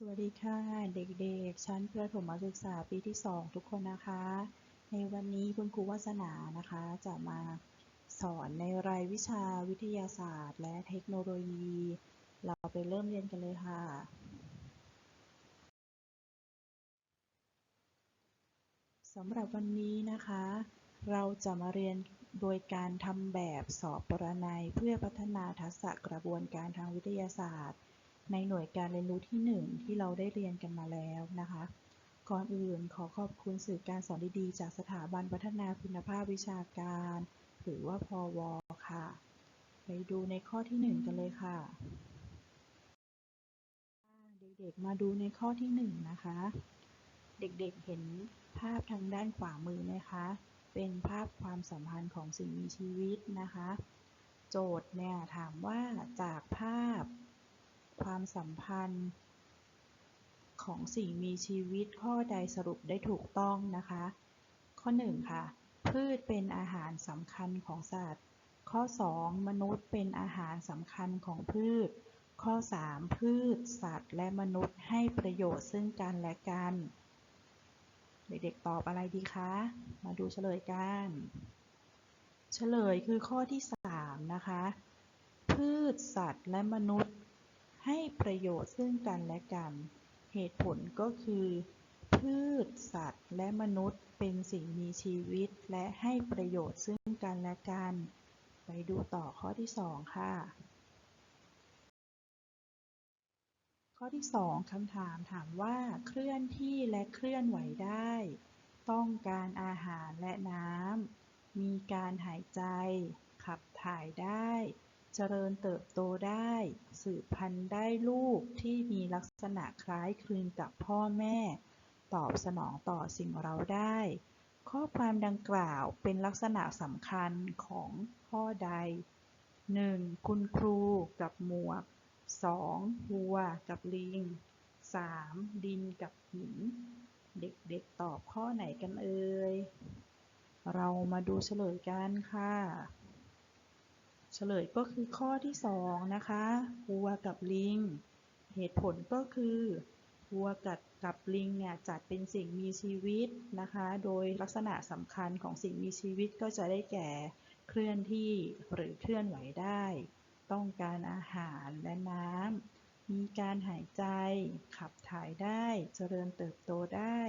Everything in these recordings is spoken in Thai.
สวัสดีค่ะ เด็กๆ ชั้นประถมศึกษาปีที่ 2 ทุกคนนะคะ ในวันนี้คุณครูวาสนานะคะจะมาสอนในรายวิชาวิทยาศาสตร์ และเทคโนโลยี เราไปเริ่มเรียนกันเลยค่ะ สำหรับวันนี้นะคะ เราจะมาเรียนโดยการทำแบบสอบปรนัยเพื่อพัฒนาทักษะกระบวนการทางวิทยาศาสตร์ ในหน่วยการเรียนรู้ที่ 1 ที่เราได้เรียนกันมาแล้วนะคะ ก่อนอื่นขอขอบคุณสื่อการสอนดีๆ จากสถาบันพัฒนาคุณภาพวิชาการ หรือว่าพวค่ะ ไปดูในข้อที่ 1 กันเลยค่ะ เด็กๆมาดูในข้อที่ 1 นะคะ เด็กๆเห็นภาพทางด้านขวามือไหมคะ เป็นภาพความสัมพันธ์ของสิ่งมีชีวิตนะคะ โจทย์เนี่ยถามว่าจากภาพ ความสัมพันธ์ของสิ่งมีชีวิตข้อใดสรุปได้ถูกต้องนะคะ ข้อ 1 ค่ะ พืชเป็นอาหารสำคัญของสัตว์ ข้อ 2 มนุษย์เป็นอาหารสำคัญของพืช ข้อ 3 พืช สัตว์ และมนุษย์ให้ประโยชน์ซึ่งกันและกัน เด็กๆตอบอะไรดีคะ มาดูเฉลยกัน เฉลยคือข้อที่ 3 นะคะ พืชสัตว์และมนุษย์ ให้ประโยชน์ซึ่งกันและกัน เหตุผลก็คือ พืช สัตว์ และมนุษย์เป็นสิ่งมีชีวิต และให้ประโยชน์ซึ่งกันและกัน ไปดูต่อข้อที่ 2 ค่ะ ข้อที่ 2คำถามถามว่าเคลื่อนที่และเคลื่อนไหวได้ ต้องการอาหารและน้ำมีการหายใจ ขับถ่ายได้ เจริญเติบโตได้ สืบพันธุ์ได้ลูกที่มีลักษณะคล้ายคลึงกับพ่อแม่ ตอบสนองต่อสิ่งเราได้ ข้อความดังกล่าวเป็นลักษณะสำคัญของข้อใด 1. คุณครูกับหมวก 2. วัวกับลิง 3. ดินกับหิน เด็กๆตอบข้อไหนกันเอ่ย เรามาดูเฉลยกันค่ะ เฉลยก็คือข้อที่ 2 นะคะวัวกับลิง เหตุผลก็คือวัวกับกับลิงเนี่ยจัดเป็นสิ่งมีชีวิตนะคะ โดยลักษณะสำคัญของสิ่งมีชีวิตก็จะได้แก่เคลื่อนที่หรือเคลื่อนไหวได้ ต้องการอาหารและน้ำมีการหายใจ ขับถ่ายได้ เจริญเติบโตได้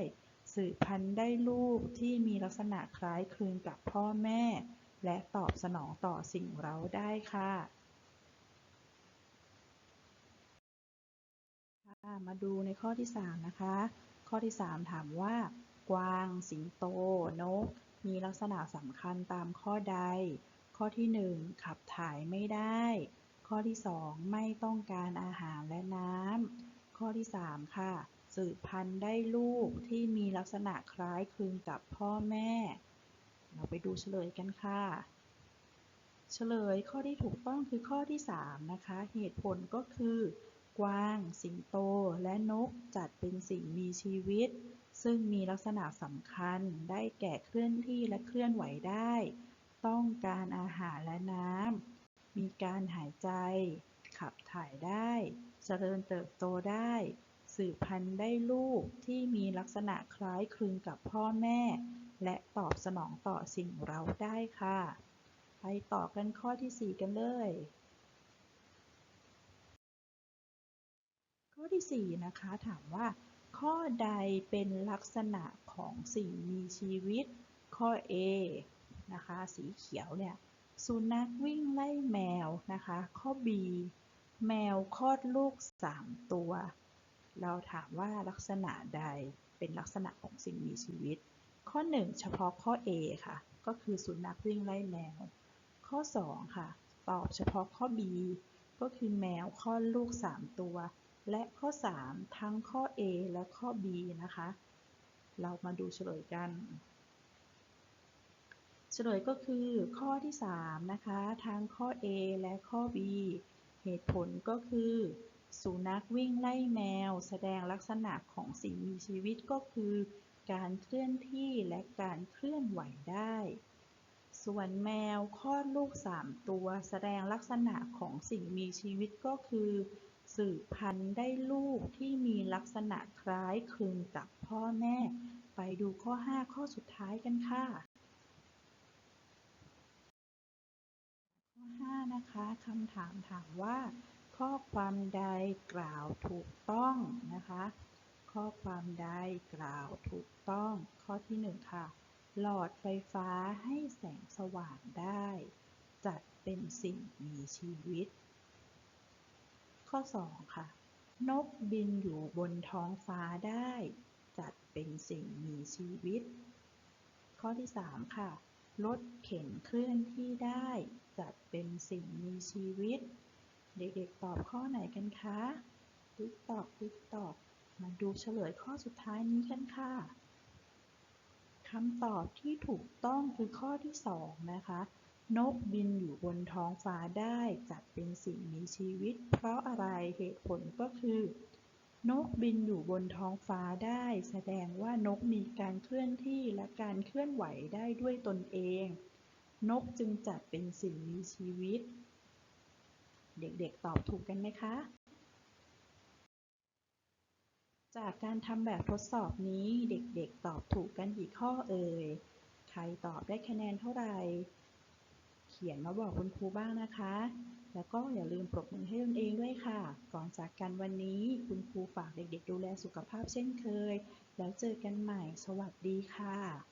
สืบพันธุ์ได้ลูกที่มีลักษณะคล้ายคลึงกับพ่อแม่ และตอบสนองต่อสิ่งเร้าได้ค่ะมาดูในข้อที่ 3 นะคะ ข้อที่ 3 ถามว่า กวาง สิงโต นก มีลักษณะสำคัญตามข้อใด ข้อที่ 1 ขับถ่ายไม่ได้ ข้อที่ 2 ไม่ต้องการอาหารและน้ำ ข้อที่ 3 ค่ะ สืบพันธุ์ได้ลูกที่มีลักษณะคล้ายคลึงกับพ่อแม่ เราไปดูเฉลยกันค่ะ เฉลยข้อที่ถูกต้องคือข้อที่ 3 นะคะ เหตุผลก็คือกวาง สิงโต และนกจัดเป็นสิ่งมีชีวิต ซึ่งมีลักษณะสำคัญได้แก่เคลื่อนที่และเคลื่อนไหวได้ ต้องการอาหารและน้ำมีการหายใจ ขับถ่ายได้ เจริญเติบโตได้สืบพันธุ์ได้ลูกที่มีลักษณะคล้ายคลึงกับพ่อแม่ และตอบสนองต่อสิ่งเราได้ค่ะ ไปต่อกันข้อที่ 4 กันเลย ข้อที่ 4 นะคะ ถามว่า ข้อใดเป็นลักษณะของสิ่งมีชีวิต ข้อ A นะคะ สีเขียวเนี่ย สุนัขวิ่งไล่แมวนะคะ ข้อ B แมวคลอดลูก 3 ตัว เราถามว่าลักษณะใดเป็นลักษณะของสิ่งมีชีวิต ข้อ 1 เฉพาะข้อ A ค่ะ ก็คือสุนัขวิ่งไล่แมว ข้อ 2 ค่ะ ตอบเฉพาะข้อ B ก็คือแมวคลอดลูก 3 ตัว และข้อ 3 ทั้งข้อ A และข้อ B นะคะ เรามาดูเฉลยกัน เฉลยก็คือข้อที่ 3 นะคะ ทั้งข้อ A และข้อ B เหตุผลก็คือสุนัขวิ่งไล่แมว แสดงลักษณะของสิ่งมีชีวิตก็คือ การเคลื่อนที่และการเคลื่อนไหวได้ ส่วนแมวคลอดลูก 3 ตัวแสดงลักษณะของสิ่งมีชีวิตก็คือ สืบพันธุ์ได้ลูกที่มีลักษณะคล้ายคลึงกับพ่อแม่ ไปดูข้อ 5 ข้อสุดท้ายกันค่ะข้อ 5 นะคะคำถามถามว่า ข้อความใดกล่าวถูกต้องนะคะ ข้อความใดกล่าวถูกต้องข้อที่ 1 ค่ะ หลอดไฟฟ้าให้แสงสว่างได้ จัดเป็นสิ่งมีชีวิต ข้อ 2 ค่ะ นกบินอยู่บนท้องฟ้าได้ จัดเป็นสิ่งมีชีวิต ข้อที่ 3 ค่ะ รถเข็นเคลื่อนที่ได้ จัดเป็นสิ่งมีชีวิต เด็กๆตอบข้อไหนกันคะ ติ๊กตอกติ๊กตอก มาดูเฉลยข้อสุดท้ายนี้กันค่ะคำตอบที่ถูกต้องคือข้อที่ 2 นะคะ นกบินอยู่บนท้องฟ้าได้จัดเป็นสิ่งมีชีวิต เพราะอะไรเหตุผลก็คือ นกบินอยู่บนท้องฟ้าได้ แสดงว่านกมีการเคลื่อนที่และการเคลื่อนไหวได้ด้วยตนเอง นกจึงจัดเป็นสิ่งมีชีวิต เด็กๆตอบถูกกันไหมคะ จากการทำแบบทดสอบนี้เด็กๆ ตอบถูกกันกี่ข้อเอ่ย ใครตอบได้คะแนนเท่าไหร่ เขียนมาบอกคุณครูบ้างนะคะ แล้วก็อย่าลืมปรบมือให้ตนเองด้วยค่ะ ก่อนจากกันวันนี้คุณครูฝากเด็กๆ ดูแลสุขภาพเช่นเคย แล้วเจอกันใหม่ สวัสดีค่ะ